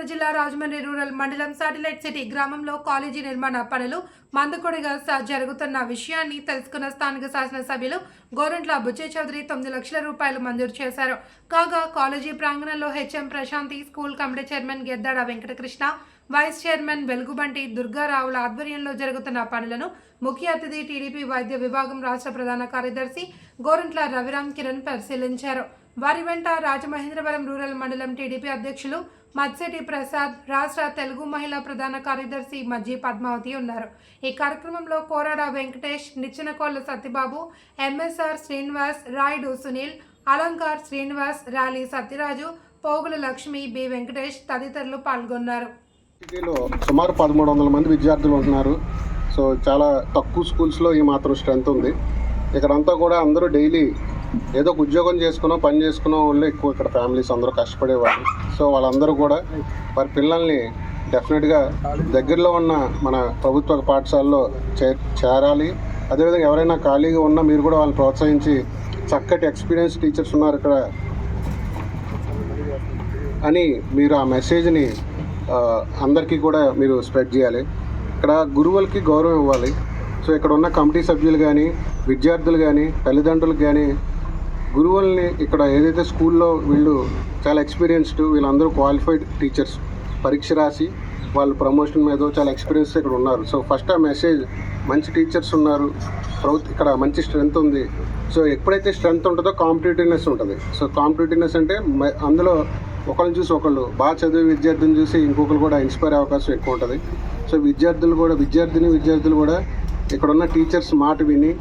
తూర్పుగోదావరి జిల్లా Rajahmundry rural mandal satellite city గ్రామంలో college నిర్మాణ పనులు మందకొడిగా జరుగుతున్న విషయాన్ని తెలుసుకున్న స్థానిక శాసనసభ్యులు గోరంట్ల బుచ్చే చౌదరి తొమ్మిది లక్షల రూపాయలు మంజూరు చేశారు. కాగా కాలేజీ ప్రాంగణంలో HM Prashanthi school committee chairman Geddada Venkatakrishna vice chairman Velugubanti దుర్గారావుల ఆధ్వర్యంలో జరుగుతున్న పనులను ముఖ్య అతిథి టీడీపీ వైద్య విభాగం రాష్ట్ర ప్రధాన కార్యదర్శి గోరంట్ల రవిరామ్ కిరణ్ పరిశీలించారు. వారి వెంట రాజమహేంద్రవరం రూరల్ మండలం టీడీపీ అధ్యక్షులు మత్సెటి ప్రసాద్ రాష్ట్ర తెలుగు మహిళా ప్రధాన కార్యదర్శి మజ్జి పద్మావతి ఉన్నారు. ఈ కార్యక్రమంలో కోరాడ వెంకటేష్ నిచ్చెనకోళ్ళ సత్యబాబు ఎంఎస్ఆర్ శ్రీనివాస్ రాయుడు సునీల్ అలంకార్ శ్రీనివాస్ రాలి సత్యరాజు పోగుల లక్ష్మి బి వెంకటేష్ తదితరులు పాల్గొన్నారు. సుమారు పదమూడు వందల మంది విద్యార్థులు ఉంటున్నారు సో చాలా తక్కువ స్కూల్స్లో ఈ మాత్రం స్ట్రెంత్ ఉంది. ఇక్కడంతా కూడా అందరూ డైలీ ఏదో ఒక ఉద్యోగం చేసుకున్న పని చేసుకున్న వాళ్ళు ఎక్కువ ఇక్కడ ఫ్యామిలీస్ అందరూ కష్టపడేవాళ్ళు. సో వాళ్ళందరూ కూడా వారి పిల్లల్ని డెఫినెట్గా దగ్గరలో ఉన్న మన ప్రభుత్వ పాఠశాలలో చే చేరాలి. అదేవిధంగా ఎవరైనా ఖాళీగా ఉన్నా మీరు కూడా వాళ్ళని ప్రోత్సహించి చక్కటి ఎక్స్పీరియన్స్ టీచర్స్ ఉన్నారు ఇక్కడ. అని మీరు ఆ మెసేజ్ని అందరికీ కూడా మీరు స్ప్రెడ్ చేయాలి. ఇక్కడ గురువులకి గౌరవం ఇవ్వాలి. సో ఇక్కడ ఉన్న కమిటీ సభ్యులు కానీ విద్యార్థులు కానీ తల్లిదండ్రులకు కానీ గురువుల్ని ఇక్కడ ఏదైతే స్కూల్లో వీళ్ళు చాలా ఎక్స్పీరియన్స్డ్ వీళ్ళందరూ క్వాలిఫైడ్ టీచర్స్ పరీక్ష రాసి వాళ్ళు ప్రమోషన్ మీద చాలా ఎక్స్పీరియన్స్ ఇక్కడ ఉన్నారు. సో ఫస్ట్ ఆ మెసేజ్ మంచి టీచర్స్ ఉన్నారు. ప్రభుత్వ ఇక్కడ మంచి స్ట్రెంగ్త్ ఉంది. సో ఎప్పుడైతే స్ట్రెంగ్త్ ఉంటుందో కాంపిటేటివ్నెస్ ఉంటుంది. సో కాంపిటేటివ్నెస్ అంటే మ- అందులో ఒకళ్ళని చూసి ఒకళ్ళు బాగా చదివే విద్యార్థిని చూసి ఇంకొకరు కూడా ఇన్స్పైర్ అవకాశం ఎక్కువ ఉంటుంది. సో విద్యార్థులు కూడా విద్యార్థిని విద్యార్థులు కూడా ఇక్కడ ఉన్న టీచర్స్ మాట విని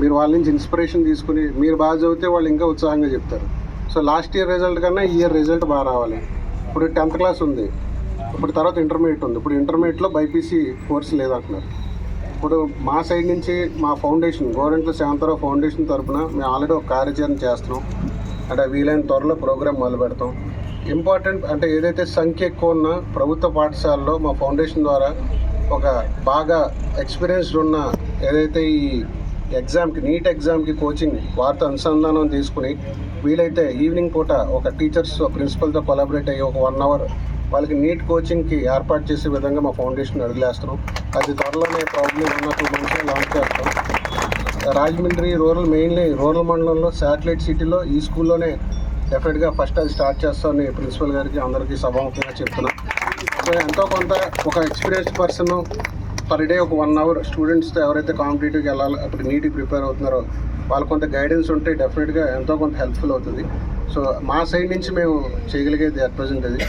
మీరు వాళ్ళ నుంచి ఇన్స్పిరేషన్ తీసుకుని మీరు బాగా చదివితే వాళ్ళు ఇంకా ఉత్సాహంగా చెప్తారు. సో లాస్ట్ ఇయర్ రిజల్ట్ కన్నా ఈ ఇయర్ రిజల్ట్ బాగా రావాలి. ఇప్పుడు టెన్త్ క్లాస్ ఉంది. ఇప్పుడు తర్వాత ఇంటర్మీడియట్ ఉంది. ఇప్పుడు ఇంటర్మీడియట్లో బైపీసీ కోర్స్ లేదంటున్నారు ఇప్పుడు మా సైడ్ నుంచి మా ఫౌండేషన్ గవర్నమెంట్ శాంతరావు ఫౌండేషన్ తరఫున మేము ఆల్రెడీ ఒక కార్యాచరణ చేస్తున్నాం. అంటే వీలైన త్వరలో ప్రోగ్రామ్ మొదలు పెడతాం. ఇంపార్టెంట్ అంటే ఏదైతే సంఖ్య ఎక్కువ ఉన్న ప్రభుత్వ పాఠశాలలో మా ఫౌండేషన్ ద్వారా ఒక బాగా ఎక్స్పీరియన్స్డ్ ఉన్న ఏదైతే ఈ ఎగ్జామ్కి నీట్ ఎగ్జామ్కి కోచింగ్ వార్త అనుసంధానం తీసుకుని వీలైతే ఈవినింగ్ పూట ఒక టీచర్స్ ప్రిన్సిపల్తో కొలాబరేట్ అయ్యి ఒక వన్ అవర్ వాళ్ళకి నీట్ కోచింగ్కి ఏర్పాటు చేసే విధంగా మా ఫౌండేషన్ అడుగులేస్తున్నాం అది త్వరలోనే ప్రాబ్లం ఉన్న టూ మంత్స్లో లాంచ్ చేస్తాం రాజమండ్రి రూరల్ మెయిన్లీ రూరల్ మండలంలో శాటిలైట్ సిటీలో ఈ స్కూల్లోనే డెఫినెట్గా ఫస్ట్ అది స్టార్ట్ చేస్తామని ప్రిన్సిపల్ గారికి అందరికీ సభాముఖంగా చెప్తున్నాం. సో ఎంతో కొంత ఒక ఎక్స్పీరియన్స్డ్ పర్సన్ పర్ డే ఒక వన్ అవర్ స్టూడెంట్స్తో ఎవరైతే కాంపిటేటివ్కి వెళ్ళాలో అప్పుడు నీట్కి ప్రిపేర్ అవుతున్నారో వాళ్ళు కొంత గైడెన్స్ ఉంటే డెఫినెట్గా ఎంతో కొంత హెల్ప్ఫుల్ అవుతుంది. సో మా సైడ్ నుంచి మేము చేయగలిగేది అట్ ప్రజెంట్ అది.